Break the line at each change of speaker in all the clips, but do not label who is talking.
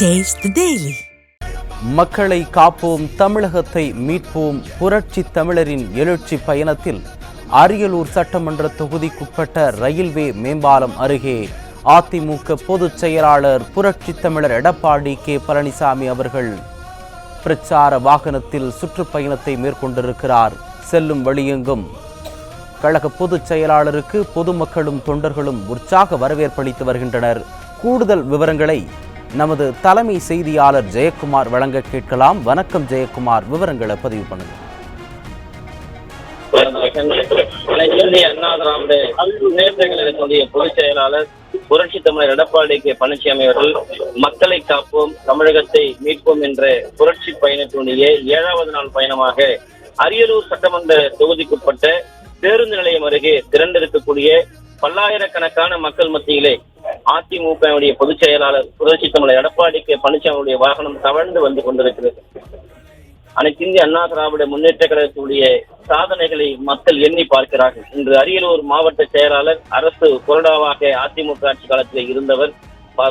Taste daily
மக்களை காப்போம் தமிழகத்தை மீட்போம் புரட்சி தமிழரின் எழுச்சி பயணத்தில் அரியலூர் சட்டமன்ற தொகுதிக்குட்பட்ட ரயில்வே மேம்பாலம் அருகே அதிமுக பொதுச் செயலாளர் புரட்சி தமிழர் எடப்பாடி கே. பழனிசாமி அவர்கள் பிரச்சார வாகனத்தில் சுற்றுப்பயணத்தை மேற்கொண்டிருக்கிறார். செல்லும் வழியெங்கும் கழக பொதுச் செயலாளருக்கு பொதுமக்களும் தொண்டர்களும் உற்சாக வரவேற்பளித்து வருகின்றனர். கூடுதல் விவரங்களை நமது தலைமை செய்தியாளர் ஜெயக்குமார் வழங்க கேட்கலாம். வணக்கம் ஜெயக்குமார். விவரங்களை பதிவு பண்ணுங்க.
பொதுச் செயலாளர் புரட்சி தமிழர் எடப்பாடி கே பழனிசாமி அவர்கள் மக்களை காப்போம் தமிழகத்தை மீட்போம் என்ற புரட்சி பயணத்தினுடைய ஏழாவது நாள் பயணமாக அரியலூர் சட்டமன்ற தொகுதிக்குட்பட்ட பேருந்து நிலையம் அருகே திரண்டிருக்கக்கூடிய பல்லாயிரக்கணக்கான மக்கள் மத்தியிலே அதிமுகவுடைய பொதுச் செயலாளர் புரட்சி தமிழர் எடப்பாடி கே. பழனிசாமியுடைய வாகனம் தவழ்ந்து வந்து கொண்டிருக்கிறது. அனைத்து இந்திய அண்ணா திராவிட முன்னேற்ற கழகத்துடைய சாதனைகளை மக்கள் எண்ணி பார்க்கிறார்கள். இன்று அரியலூர் மாவட்ட செயலாளர் அரசு கொறடாவாக அதிமுக ஆட்சி காலத்தில் இருந்தவர்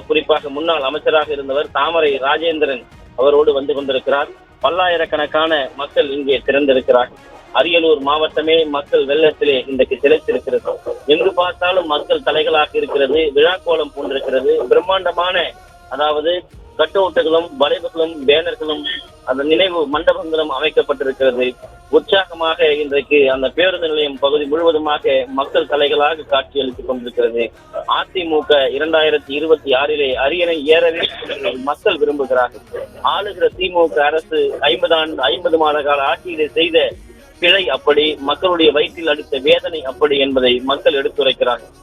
குறிப்பாக முன்னாள் அமைச்சராக இருந்தவர் தாமரை ராஜேந்திரன் அவரோடு வந்து கொண்டிருக்கிறார். பல்லாயிரக்கணக்கான மக்கள் இங்கே திறந்திருக்கிறார்கள் அரியலூர் மாவட்டமே மக்கள் வெள்ளத்திலே இன்றைக்கு திளைத்திருக்கிறது எங்கு பார்த்தாலும் மக்கள் தலைகளாக இருக்கிறது விழாக்கோலம் போன்றிருக்கிறது பிரம்மாண்டமான அதாவது கட்டவுட்டுகளும் வளைவுகளும் பேனர்களும் அந்த நினைவு மண்டபங்களும் அமைக்கப்பட்டிருக்கிறது. உற்சாகமாக இன்றைக்கு அந்த பேருந்து நிலையம் பகுதி முழுவதுமாக மக்கள் தலைகளாக காட்சியளித்துக் கொண்டிருக்கிறது. அதிமுக இரண்டாயிரத்தி இருபத்தி ஆறிலே அரியணை ஏறவே மக்கள் விரும்புகிறார்கள். ஆளுகிற திமுக அரசு ஐம்பது ஆண்டு ஐம்பது மாத கால ஆட்சியிலே செய்த பிழை அப்படி மக்களுடைய வயிற்றில் அடித்த வேதனை அப்படி என்பதை மக்கள் எடுத்துரைக்கிறார்கள்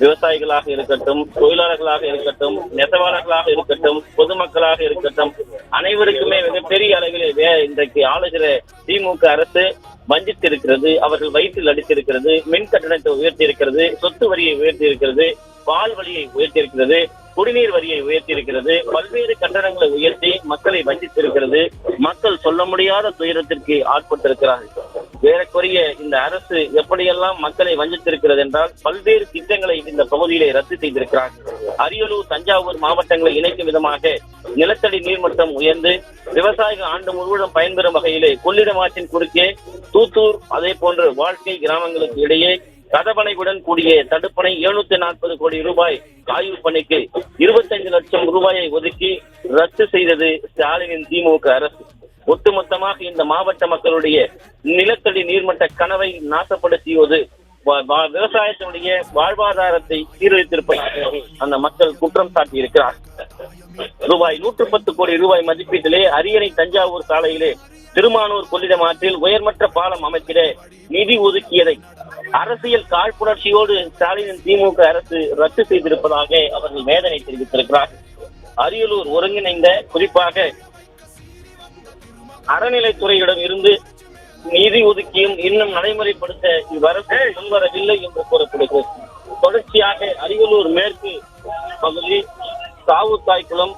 விவசாயிகளாக இருக்கட்டும் தொழிலாளர்களாக இருக்கட்டும் நெசவாளர்களாக இருக்கட்டும் பொதுமக்களாக இருக்கட்டும் அனைவருக்குமே மிகப்பெரிய அளவிலே இன்றைக்கு ஆளுகிற திமுக அரசு வஞ்சித்திருக்கிறது அவர்கள் வயிற்றில் அடித்திருக்கிறது மின் கட்டணத்தை உயர்த்தி இருக்கிறது சொத்து வரியை உயர்த்தி இருக்கிறது பால் வழியை உயர்த்தி இருக்கிறது குடிநீர் வரியை உயர்த்தி இருக்கிறது பல்வேறு கட்டணங்களை உயர்த்தி மக்களை வஞ்சித்திருக்கிறது. மக்கள் சொல்ல முடியாத துயரத்திற்கு ஆட்பட்டிருக்கிறார்கள். ஏறக்குறைய இந்த அரசு எப்படியெல்லாம் மக்களை வஞ்சித்திருக்கிறது என்றால் பல்வேறு திட்டங்களை இந்த பகுதியிலே ரத்து செய்திருக்கிறார்கள். அரியலூர் தஞ்சாவூர் மாவட்டங்களை இணைக்கும் விதமாக நிலத்தடி நீர்மட்டம் உயர்ந்து விவசாயிகள் ஆண்டு முழுவதும் பயன்பெறும் வகையிலே கொள்ளிடம் ஆற்றின் குறுக்கே தூத்தூர் அதே போன்று வாழ்க்கை கிராமங்களுக்கு இடையே கதவணையுடன் கூடிய தடுப்பணை எழுநூத்தி நாற்பது கோடி ரூபாய் ஆய்வு பணிக்கு இருபத்தைந்து லட்சம் ரூபாயை ஒதுக்கி ரத்து செய்தது ஸ்டாலினின் திமுக அரசு. ஒட்டுமொத்தமாக இந்த மாவட்ட மக்களுடைய நிலத்தடி நீர்மட்ட கனவை நாசப்படுத்தியது விவசாயத்தினுடைய வாழ்வாதாரத்தை சீரழித்திருப்பதாக அந்த மக்கள் குற்றம் சாட்டியிருக்கிறார். ரூபாய் நூற்று பத்து கோடி ரூபாய் மதிப்பீட்டிலே அரியணை தஞ்சாவூர் சாலையிலே திருமானூர் கொள்ளிடம் ஆற்றில் உயர்மட்ட பாலம் அமைக்கிற நிதி ஒதுக்கியதை அரசியல் காழ்ப்புணர்ச்சியோடு ஸ்டாலினின் திமுக அரசு ரத்து செய்திருப்பதாக அவர்கள் வேதனை தெரிவித்திருக்கிறார்கள். அரியலூர் ஒருங்கிணைந்த குறிப்பாக அறநிலைத்துறையிடம் இருந்து நிதி ஒதுக்கியும் இன்னும் நடைமுறைப்படுத்த இவ்வரசு முன்வரவில்லை என்று கூறப்படுகிறது. தொடர்ச்சியாக அரியலூர் மேற்கு பகுதி சாவுத்தாய்க்குளம்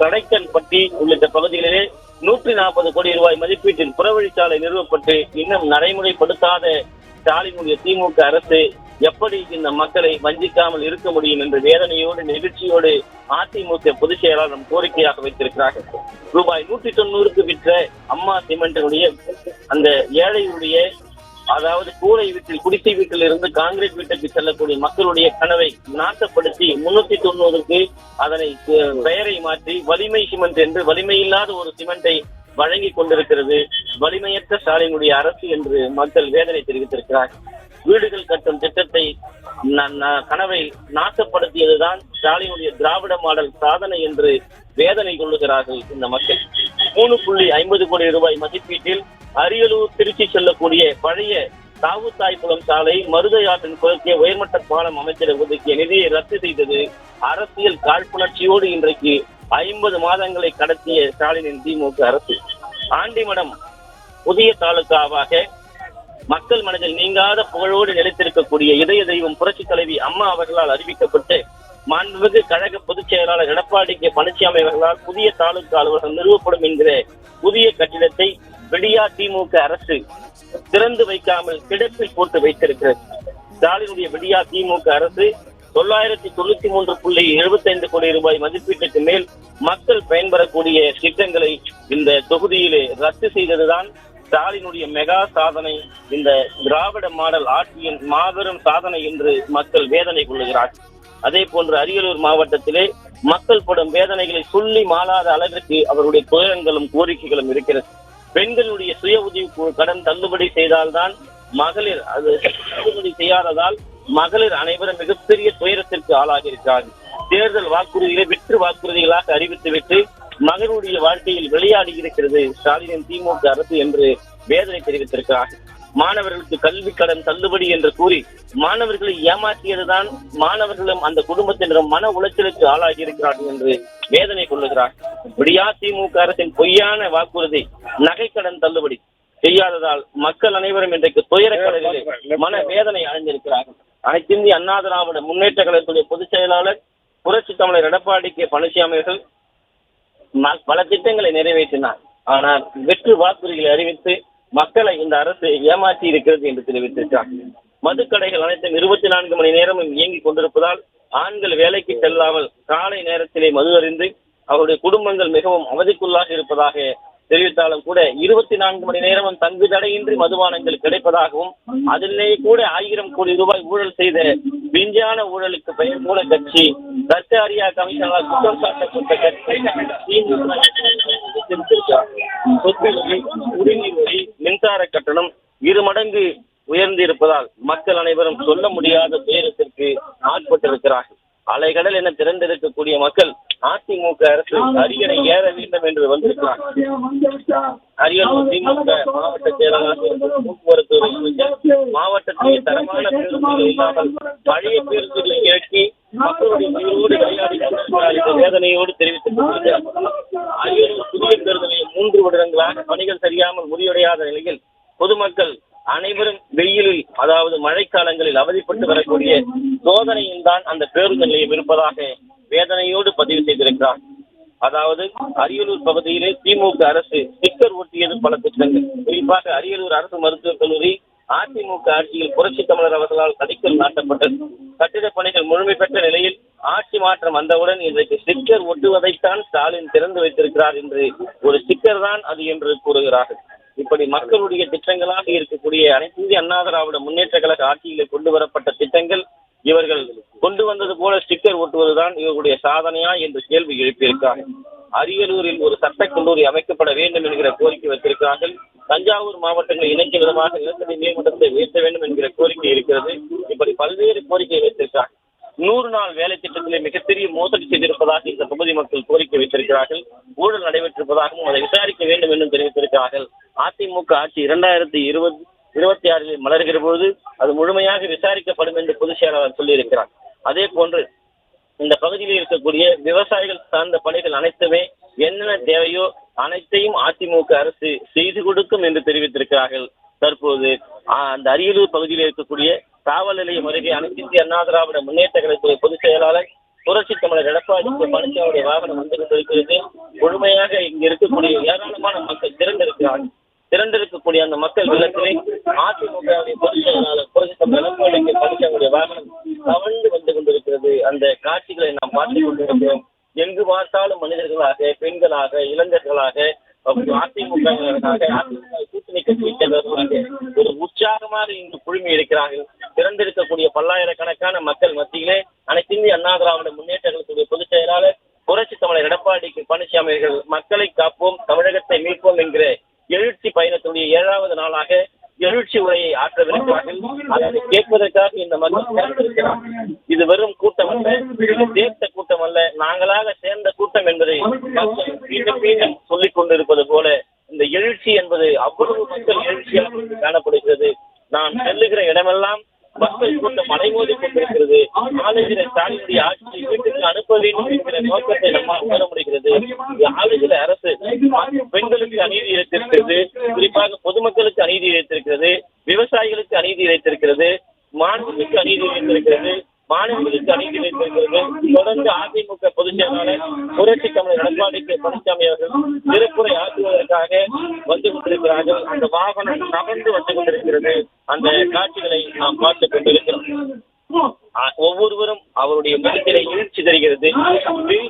கடைக்கன்பட்டி உள்ளிட்ட பகுதிகளிலே நூற்றி நாற்பது கோடி ரூபாய் மதிப்பீட்டில் புறவழிச்சாலை நிறுவப்பட்டு இன்னும் நடைமுறைப்படுத்தாத ஸ்டாலினுடைய திமுக அரசு எப்படி இந்த மக்களை வஞ்சிக்காமல் இருக்க முடியும் என்று வேதனையோடு நெகிழ்ச்சியோடு அதிமுக பொதுச் செயலாளர் கோரிக்கையாக வைத்திருக்கிறார்கள். ரூபாய் நூற்றி தொண்ணூறுக்கு விற்ற அம்மா சிமெண்டினுடைய அந்த ஏழையுடைய அதாவது கூரை வீட்டில் குடிசை வீட்டில் இருந்து காங்கிரீட் வீட்டுக்கு செல்லக்கூடிய மக்களுடைய கனவை நாட்டப்படுத்தி முன்னூத்தி தொண்ணூறுக்கு அதனை பெயரை மாற்றி வலிமை சிமெண்ட் என்று வலிமை இல்லாத ஒரு சிமெண்டை வழங்கி கொண்டிருக்கிறது. வலிமையற்ற ஸ்டாலினுடைய அரசு என்று மக்கள் வேதனை தெரிவித்திருக்கிறார். வீடுகள் கட்டும் திட்டத்தை கனவை நாசப்படுத்தியதுதான் ஸ்டாலினுடைய திராவிட மாடல் சாதனை என்று வேதனை கொள்ளுகிறார்கள் இந்த மக்கள். மூணு புள்ளி ஐம்பது கோடி ரூபாய் மதிப்பீட்டில் அரியலூர் திருச்சி செல்லக்கூடிய பழைய தாவுத்தாய்குளம் சாலை மருதை ஆற்றின் குறுக்கே உயர்மட்ட பாலம் அமைச்சர் ஒதுக்கிய நிதியை ரத்து செய்தது அரசியல் காழ்ப்புணர்ச்சியோடு இன்றைக்கு ஐம்பது மாதங்களை கடத்திய ஸ்டாலினின் திமுக அரசு. ஆண்டிமடம் புதிய தாலுகாவாக மக்கள் மனதில் நீங்காத புகழோடு நிலைத்திருக்கக்கூடிய இதய தெய்வம் புரட்சி தலைவி அம்மா அவர்களால் அறிவிக்கப்பட்டு மாண்புமிகு கழக பொதுச் செயலாளர் எடப்பாடி கே. பழனிசாமி அவர்களால் புதிய தாலுகா அலுவலகம் நிறுவப்படும் என்கிற புதிய கட்டிடத்தை விடியா திமுக அரசு திறந்து வைக்காமல் கிடப்பில் போட்டு வைத்திருக்கிறது. ஸ்டாலினுடைய விடியா திமுக அரசு தொள்ளாயிரத்தி தொண்ணூத்தி மூன்று புள்ளி எழுபத்தைந்து கோடி ரூபாய் மதிப்பீட்டுக்கு மேல் மக்கள் பயன்பெறக்கூடிய திட்டங்களை இந்த தொகுதியிலே ரத்து செய்ததுதான் ஸ்டாலினுடைய மெகா சாதனை. இந்த திராவிட மாடல் ஆட்சியின் மாபெரும் சாதனை என்று மக்கள் வேதனை கொள்ளுகிறார் அதே போன்று அரியலூர் மாவட்டத்திலே மக்கள் படும் வேதனைகளை சொல்லி மாளாத அளவிற்கு அவருடைய துயரங்களும் கோரிக்கைகளும் இருக்கிறது. பெண்களுடைய சுய உதவி கடன் தள்ளுபடி செய்தால்தான் மகளிர் அது தள்ளுபடி செய்யாததால் மகளிர் அனைவரும் மிகப்பெரிய துயரத்திற்கு ஆளாகி இருக்கிறார்கள் தேர்தல் வாக்குறுதிகளை வெற்று வாக்குறுதிகளாக அறிவித்துவிட்டு மகனுடைய வாழ்க்கையில் விளையாடி இருக்கிறது ஸ்டாலினின் திமுக அரசு என்று வேதனை தெரிவித்திருக்கிறார்கள். மாணவர்களுக்கு கல்வி கடன் தள்ளுபடி என்று கூறி மாணவர்களை ஏமாற்றியதுதான் மாணவர்களும் அந்த குடும்பத்தினரும் மன உளைச்சலுக்கு ஆளாகி இருக்கிறார்கள் என்று வேதனை கொள்ளுகிறார். விடியா திமுக அரசின் பொய்யான வாக்குறுதி நகைக்கடன் தள்ளுபடி செய்யாததால் மக்கள் அனைவரும் இன்றைக்கு துயர கடலிலே மன வேதனை அடைந்திருக்கிறார்கள். அனைத்து இந்திய அண்ணா திராவிட முன்னேற்ற கழகத்துடைய பொதுச் செயலாளர் புரட்சி தமிழர் எடப்பாடி கே. பழனிசாமி அவர்கள் பல திட்டங்களை நிறைவேற்றினார். ஆனால் வெற்று வாக்குறுதிகளை அறிவித்து மக்களை இந்த அரசு ஏமாற்றி இருக்கிறது என்று தெரிவித்திருக்கிறார். மதுக்கடைகள் அனைத்தும் இருபத்தி நான்கு மணி நேரமும் இயங்கிக் கொண்டிருப்பதால் ஆண்கள் வேலைக்கு செல்லாமல் காலை நேரத்திலே மது அறிந்து அவருடைய குடும்பங்கள் மிகவும் அவதிக்குள்ளாக இருப்பதாக தெரிவித்தாலும் கூட இருபத்தி நான்கு மணி நேரமும் தங்கு தடையின்றி மதுபானங்கள் கிடைப்பதாகவும் அதிலேயே கூட ஆயிரம் கோடி ரூபாய் ஊழல் செய்த விஞ்ஞான ஊழலுக்கு பெயர் மூல கட்சி தர்காரியா கமிஷனால் குற்றம் சாட்டப்பட்ட கட்சி குடிநீர் மின்சார கட்டணம் இரு மடங்கு உயர்ந்து இருப்பதால் மக்கள் அனைவரும் சொல்ல முடியாத துயரத்திற்கு ஆட்பட்டிருக்கிறார்கள். அலைகடல் என திரண்டிருக்கக்கூடிய மக்கள் அதிமுக அரசு அரியணை ஏற வேண்டும் என்று வந்திருக்கிறார். அரியலூர் திமுக மாவட்ட செயலாளர் போக்குவரத்து துறை அமைச்சர் மாவட்டத்தில் தரமான பேருந்துகள் இல்லாமல் பழைய பேருந்துகளை இறக்கி மக்களுடைய உயிரோடு விளையாடி கொண்டிருக்கிறார் என்ற வேதனையோடு அரியலூர் புதிய பேருந்து நிலையம் மூன்று வருடங்களாக பணிகள் சரியாமல் முடிவடையாத நிலையில் பொதுமக்கள் அனைவரும் வெயிலில் அதாவது மழைக்காலங்களில் அவதிப்பட்டு வரக்கூடிய சோதனையில் தான் அந்த பேருந்து நிலையம் இருப்பதாக வேதனையோடு பதிவு செய்திருக்கிறார். அதாவது அரியலூர் பகுதியிலே திமுக அரசு ஸ்டிக்கர் ஒட்டியது பல திட்டங்கள் குறிப்பாக அரியலூர் அரசு மருத்துவக் கல்லூரி அதிமுக ஆட்சியில் புரட்சி தமிழர் அவர்களால் தடிக்கல் நாட்டப்பட்டது. கட்டிடப் பணிகள் முழுமை பெற்ற நிலையில் ஆட்சி மாற்றம் வந்தவுடன் இன்றைக்கு ஸ்டிக்கர் ஒட்டுவதைத்தான் ஸ்டாலின் திறந்து வைத்திருக்கிறார் என்று ஒரு ஸ்டிக்கர் தான் அது என்று கூறுகிறார்கள். இப்படி மக்களுடைய திட்டங்களாக இருக்கக்கூடிய அனைத்து இந்திய அண்ணா திராவிட முன்னேற்ற கழக ஆட்சியிலே கொண்டு வரப்பட்ட திட்டங்கள் இவர்கள் போல ஸ்டிக்கர் ஒட்டுவதுதான் இவர்களுடைய சாதனையா என்று கேள்வி எழுப்பியிருக்கிறார்கள் அரியலூரில் ஒரு சட்ட கல்லூரி அமைக்கப்பட வேண்டும் என்கிற கோரிக்கை வைத்திருக்கிறார்கள். தஞ்சாவூர் மாவட்டங்களை இணைக்கும் விதமாக நிலத்தடி நீர்மன்றத்தை உயர்த்த வேண்டும் என்கிற கோரிக்கை இருக்கிறது. இப்படி பல்வேறு கோரிக்கை வைத்திருக்கிறார்கள். நூறு நாள் வேலை திட்டத்திலே மிகப்பெரிய மோசடி செய்திருப்பதாக இந்த பகுதி மக்கள் கோரிக்கை வைத்திருக்கிறார்கள். ஊழல் நடைபெற்றிருப்பதாகவும் அதை விசாரிக்க வேண்டும் என்றும் தெரிவித்திருக்கிறார்கள். அதிமுக ஆட்சி இரண்டாயிரத்தி இருபது இருபத்தி ஆறில் மலர்கிற போது அது முழுமையாக விசாரிக்கப்படும் என்று பொதுச் செயலாளர் சொல்லியிருக்கிறார். அதே போன்று இந்த பகுதியில் இருக்கக்கூடிய விவசாயிகள் சார்ந்த பணிகள் அனைத்துமே என்னென்ன தேவையோ அனைத்தையும் அதிமுக அரசு செய்து கொடுக்கும் என்று தெரிவித்திருக்கிறார்கள். தற்போது அந்த அரியலூர் பகுதியில் இருக்கக்கூடிய காவல் நிலையம் அருகே அனைத்து இந்திய அண்ணா திராவிட முன்னேற்ற கழகத்துறை பொதுச் செயலாளர் புரட்சி தமிழர் எடப்பாடி பழனிசாமியுடைய வாகனம் வந்து கொண்டிருக்கிறது. முழுமையாக இங்கு இருக்கக்கூடிய ஏராளமான மக்கள் திரண்டிருக்கிறார்கள். திரண்டிருக்கக்கூடிய அந்த மக்கள் வெள்ளத்திலே அதிமுகவுடைய பொதுச் செயலாளர் புரட்சி தமிழர் எடப்பாடி கே. பழனிசாமியுடைய வாகனம் கவர்ந்து வந்து கொண்டிருக்கிறது அந்த காட்சிகளை நாம் பார்த்துக் கொண்டிருக்கிறோம் எங்கு பார்த்தாலும் மனிதர்களாக பெண்களாக இளைஞர்களாக அதிமுக அதிமுக கூட்டணி கட்சியை சேர்ந்தவர்களாக ஒரு உற்சாகமாக இங்கு குழுமி இருக்கிறார்கள் திறந்திருக்கக்கூடிய பல்லாயிரக்கணக்கான மக்கள் மத்தியிலே அனைத்து இந்திய அண்ணா திராவிட முன்னேற்ற பொதுச் செயலாளர் புரட்சி தமிழர் எடப்பாடி பழனிசாமி அவர்கள் மக்களை காப்போம் தமிழகத்தை மீட்போம் என்கிற எழுச்சி பயணத்துடைய ஏழாவது நாளாக எழுச்சி உரையை ஆற்றவிருக்கிறார்கள். அதை கேட்பதற்காக இந்த மக்கள் திரண்டிருக்கிறார்கள் இது வெறும் கூட்டம் அல்ல இது சேர்த்த கூட்டம் அல்ல நாங்களாக சேர்ந்த கூட்டம் என்பதை மீண்டும் மீண்டும் சொல்லிக் கொண்டிருப்பது போல இந்த எழுச்சி என்பது அவ்வளவு மக்கள் எழுச்சியாக காணப்படுகிறது. நான் செல்லுகிற இடமெல்லாம் மக்கள் கூட்டம் அலைமோதி கொண்டிருக்கிறது. ஆளுகிற ஸ்டாலினுடைய ஆட்சியை வீட்டுக்கு அனுப்ப வேண்டும் என்கிற நோக்கத்தை நம்மால் உணர முடிகிறது. இது ஆளுகிற அரசு. பெண்களுக்கு அநீதி இழைத்திருக்கிறது. குறிப்பாக பொதுமக்களுக்கு அநீதி இழைத்திருக்கிறது. விவசாயிகளுக்கு அநீதி இழைத்திருக்கிறது. மாணவர்களுக்கு அநீதி இழைத்திருக்கிறது. மாநிலங்களுக்கு அநீதி தொடர்ந்து அதிமுக பொதுச் செயலாளர் புரட்சி தமிழர் எடப்பாடி கே. பழனிசாமி அவர்கள் திருப்புரை ஆற்றுவதற்காக வந்து கொண்டிருக்கிறார்கள் அந்த வாகனம் நகர்ந்து வந்து கொண்டிருக்கிறது. அந்த காட்சிகளை நாம் பார்த்துக் கொண்டிருக்கிறோம். ஒவ்வொருவரும் அவருடைய அவருடைய முகத்திலே எழுச்சி தருகிறது.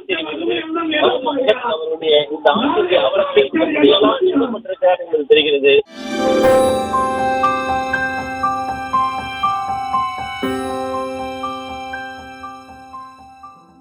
தெரிகிறது அவருடைய இந்த அவரத்தை என்பது தெரிகிறது.